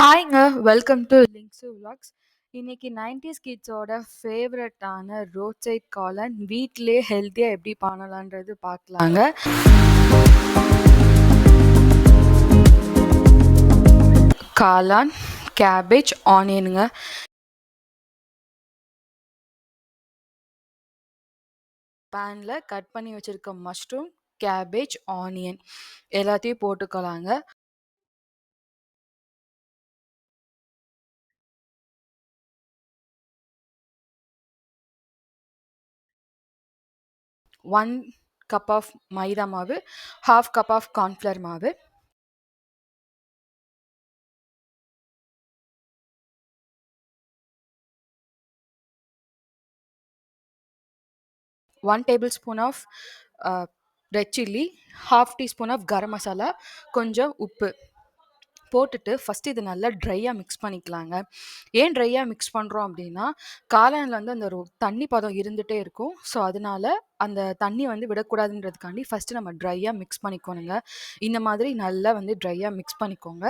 ஹாய்ங்க welcome to links vlogs. இன்னைக்கு 90s கிட்ஸோட ஃபேவரட்டான road side காலன் வீட்டிலே ஹெல்த்தியாக எப்படி பண்ணலான்றது பார்க்கலாங்க காளான் கேபேஜ் ஆனியனுங்க. பேனில் கட் பண்ணி வச்சுருக்க மஷ்ரூம் கேபேஜ் ஆனியன். எல்லாத்தையும் போட்டுக்கலாங்க. ஒன் கப் ஆஃப் மைதா மாவு ஹாஃப் கப் ஆஃப் கார்ன்ஃப்ளவர் மாவு. One tablespoon of red chilli half teaspoon of garam masala கொஞ்சம் உப்பு. போட்டுட்டு ஃபஸ்ட்டு இது நல்லா ட்ரையாக மிக்ஸ் பண்ணிக்கலாங்க. ஏன் ட்ரையாக மிக்ஸ் பண்ணுறோம் அப்படின்னா காளானில் வந்து அந்த ஒரு தண்ணி பதம் இருந்துகிட்டே இருக்கும். ஸோ அதனால அந்த தண்ணி வந்து விடக்கூடாதுன்றதுக்காண்டி ஃபஸ்ட்டு நம்ம ட்ரையாக மிக்ஸ் பண்ணிக்கோணுங்க. இந்த மாதிரி நல்லா வந்து ட்ரையாக மிக்ஸ் பண்ணிக்கோங்க.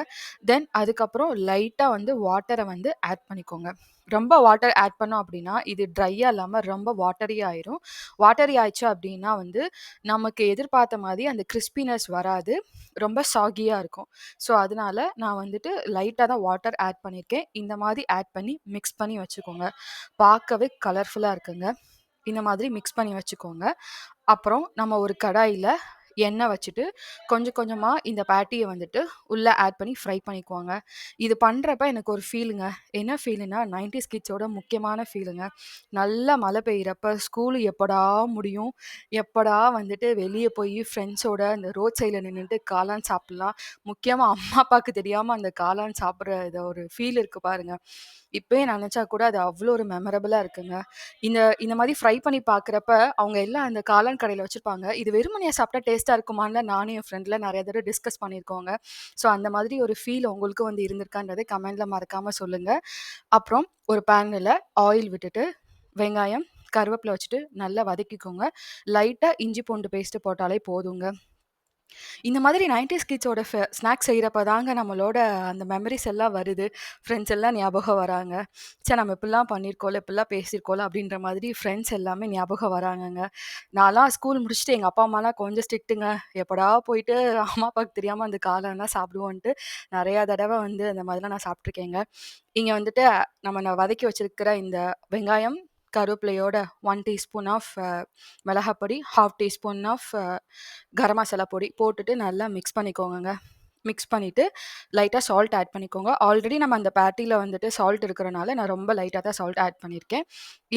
தென் அதுக்கப்புறம் லைட்டாக வந்து வாட்டரை வந்து ஆட் பண்ணிக்கோங்க. ரொம்ப வாட்டர் ஆட் பண்ணோம் அப்படின்னா இது ட்ரையாக இல்லாமல் ரொம்ப வாட்டரி ஆயிரும். வாட்டரி ஆயிடுச்சு அப்படின்னா வந்து நமக்கு எதிர்பார்த்த மாதிரி அந்த கிறிஸ்பினஸ் வராது. ரொம்ப சாகியாக இருக்கும். ஸோ அதனால நான் வந்துட்டு லைட்டாக தான் வாட்டர் ஆட் பண்ணியிருக்கேன் இந்த மாதிரி ஆட் பண்ணி மிக்ஸ் பண்ணி வச்சுக்கோங்க. பார்க்கவே கலர்ஃபுல்லாக இருக்குங்க. இந்த மாதிரி மிக்ஸ் பண்ணி வச்சுக்கோங்க. அப்புறம் நம்ம ஒரு கடாயில் எண்ணெய் வச்சுட்டு கொஞ்சம் கொஞ்சமாக இந்த பேட்டியை வந்துட்டு உள்ளே ஆட் பண்ணி ஃப்ரை பண்ணிக்குவாங்க. இது பண்ணுறப்ப எனக்கு ஒரு ஃபீலுங்க என்ன ஃபீலுனா நைன்டிஸ் கிட்ஸோட முக்கியமான ஃபீலுங்க நல்லா மழை பெய்கிறப்ப ஸ்கூலு எப்படா முடியும்? எப்படா வந்துட்டு வெளியே போய் ஃப்ரெண்ட்ஸோட இந்த ரோட் சைடில் நின்றுட்டு காளான் சாப்பிட்லாம்? முக்கியமாக அம்மா அப்பாவுக்கு தெரியாமல் அந்த காளான் சாப்பிட்ற இதை ஒரு ஃபீல் இருக்குது பாருங்கள் இப்போயே நினச்சா கூட அது அவ்வளோ ஒரு மெமரபுளாக இருக்குங்க. இந்த இந்த மாதிரி ஃப்ரை பண்ணி பார்க்குறப்ப அவங்க எல்லாம் அந்த காளான் கடையில் வச்சுருப்பாங்க. இது வெறுமனையாக சாப்பிட்டா டேஸ்ட் டேஸ்ட்டாக இருக்குமான்னு நானும் என் ஃப்ரெண்டில் நிறைய தடவை டிஸ்கஸ் பண்ணியிருக்கோங்க. ஸோ அந்த மாதிரி ஒரு ஃபீல் உங்களுக்கும் வந்து இருந்திருக்கான்றதை கமெண்டில் மறக்காமல் சொல்லுங்கள் அப்புறம் ஒரு பேனில் ஆயில் விட்டுட்டு வெங்காயம் கருவேப்பிலை வச்சுட்டு நல்லா வதக்கிக்கோங்க. லைட்டாக இஞ்சி பூண்டு பேஸ்ட்டு போட்டாலே போதுங்க. இந்த மாதிரி நைன்டிஸ் கிட்ஸோட ஃப ஸ்நாக்ஸ் செய்கிறப்ப தாங்க நம்மளோட அந்த மெமரிஸ் எல்லாம் வருது. ஃப்ரெண்ட்ஸ் எல்லாம் ஞாபகம் வராங்க. சே நம்ம இப்படிலாம் பண்ணியிருக்கோம்ல இப்படிலாம் பேசியிருக்கோம்ல அப்படின்ற மாதிரி ஃப்ரெண்ட்ஸ் எல்லாமே ஞாபகம் வராங்கங்க. நான்லாம் ஸ்கூல் முடிச்சுட்டு எங்கள் அப்பா அம்மாலாம் கொஞ்சம் ஸ்ட்ரிக்ட்டுங்க. எப்படா போயிட்டு அம்மா அப்பாவுக்கு தெரியாமல் அந்த காலம் சாப்பிடுவோன்ட்டு நிறையா தடவை வந்து அந்த மாதிரிலாம் நான் சாப்பிட்ருக்கேங்க இங்கே வந்துட்டு நம்ம நான் வதக்கி வச்சிருக்கிற இந்த வெங்காயம் கருவேப்பிலையோட one teaspoon of மிளகாப்பொடி half teaspoon of garam masala பொடி போட்டுட்டு நல்லா மிக்ஸ் பண்ணிக்கோங்கங்க. மிக்ஸ் பண்ணிவிட்டு லைட்டாக சால்ட் ஆட் பண்ணிக்கோங்க. ஆல்ரெடி நம்ம அந்த பேட்டியில் வந்துட்டு சால்ட் இருக்கிறனால நான் ரொம்ப லைட்டாக தான் சால்ட் ஆட் பண்ணியிருக்கேன்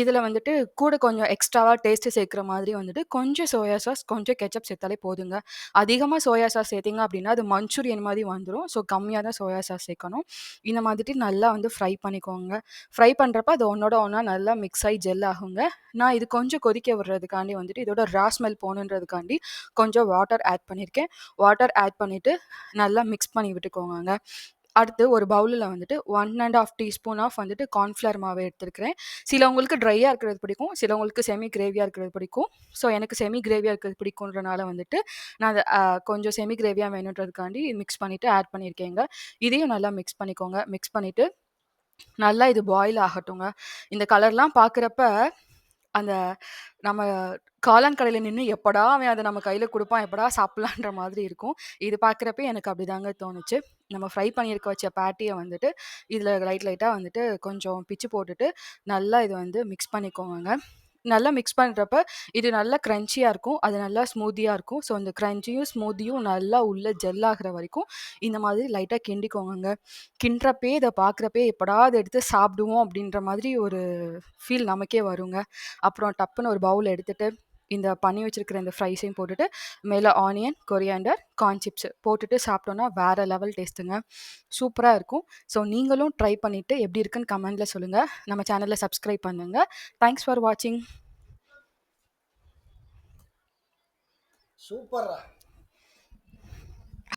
இதில் வந்துட்டு கூட கொஞ்சம் எக்ஸ்ட்ராவாக டேஸ்ட்டு சேர்க்குற மாதிரி வந்துட்டு கொஞ்சம் சோயா சாஸ் கொஞ்சம் கெச்சப் சேர்த்தாலே போதுங்க. அதிகமாக சோயா சாஸ் சேர்த்திங்க அப்படின்னா அது மஞ்சூரியன் மாதிரி வந்துடும் ஸோ கம்மியாக தான் சோயா சாஸ் சேர்க்கணும். இந்த மாதிரி நல்லா வந்து ஃப்ரை பண்ணிக்கோங்க. ஃப்ரை பண்ணுறப்ப அது ஒன்றோட ஒன்றா நல்லா மிக்ஸ் ஆகி ஜெல் ஆகுங்க. நான் இது கொஞ்சம் கொதிக்க விடுறதுக்காண்டி வந்துட்டு இதோட ராஸ்மெல் போகணுன்றதுக்காண்டி கொஞ்சம் வாட்டர் ஆட் பண்ணியிருக்கேன் வாட்டர் ஆட் பண்ணிவிட்டு நல்லா மிக்ஸ் பண்ணி விட்டுக்கோங்க அடுத்து ஒரு பவுலில் வந்துட்டு one and half teaspoon of வந்துட்டு கார்ன்ஃப்ளவர் மாவு எடுத்துருக்கிறேன். சிலவங்களுக்கு ட்ரையாக இருக்கிறது பிடிக்கும் சிலவங்களுக்கு செமி கிரேவியாக இருக்கிறது பிடிக்கும். ஸோ எனக்கு செமி கிரேவியாக இருக்கிறது பிடிக்குன்றனால வந்துட்டு நான் அதை கொஞ்சம் செமி கிரேவியாக வேணுன்றதுக்காண்டி மிக்ஸ் பண்ணிவிட்டு ஆட் பண்ணியிருக்கேங்க. இதையும் நல்லா மிக்ஸ் பண்ணிக்கோங்க. மிக்ஸ் பண்ணிவிட்டு நல்லா இது பாயில் ஆகட்டுங்க. இந்த கலர்லாம் பார்க்குறப்ப அந்த நம்ம காளான் கடையில் நின்று எப்படா அவன் அதை நம்ம கையில் கொடுப்பான் எப்படா சாப்பிட்லான்ற மாதிரி இருக்கும். இது பார்க்குறப்ப எனக்கு அப்படிதாங்க தோணுச்சு. நம்ம ஃப்ரை பண்ணியிருக்க வச்ச பேட்டியை வந்துட்டு இதில் லைட் லைட்டாக வந்துட்டு கொஞ்சம் பிச்சு போட்டுட்டு நல்லா இது வந்து மிக்ஸ் பண்ணிக்கோங்க. நல்லா மிக்ஸ் பண்ணுறப்ப இது நல்லா க்ரன்ச்சியாக இருக்கும். அது நல்லா ஸ்மூத்தியாக இருக்கும். ஸோ அந்த க்ரன்ச்சியும் ஸ்மூத்தியும் நல்லா உள்ளே ஜெல் ஆகிற வரைக்கும் இந்த மாதிரி லைட்டாக கிண்டிக்கோங்க கிண்டுறப்பே இதை பார்க்குறப்பே எப்படா அதை எடுத்து சாப்பிடுவோம் அப்படின்ற மாதிரி ஒரு ஃபீல் நமக்கே வருங்க. அப்புறம் டப்புன்னு ஒரு பவுல் எடுத்துகிட்டு இந்த பண்ணி வச்சுருக்கிற இந்த ஃப்ரைஸையும் போட்டுட்டு மேலே ஆனியன் கொரியாண்டர் கார்ன் சிப்ஸ் போட்டுட்டு சாப்பிட்டோன்னா வேறு லெவல் டேஸ்ட்டுங்க சூப்பராக இருக்கும். ஸோ நீங்களும் ட்ரை பண்ணிவிட்டு எப்படி இருக்குன்னு கமெண்டில் சொல்லுங்கள் நம்ம சேனலில் சப்ஸ்கிரைப் பண்ணுங்கள் தேங்க்ஸ் ஃபார் வாட்சிங் சூப்பர்ரா.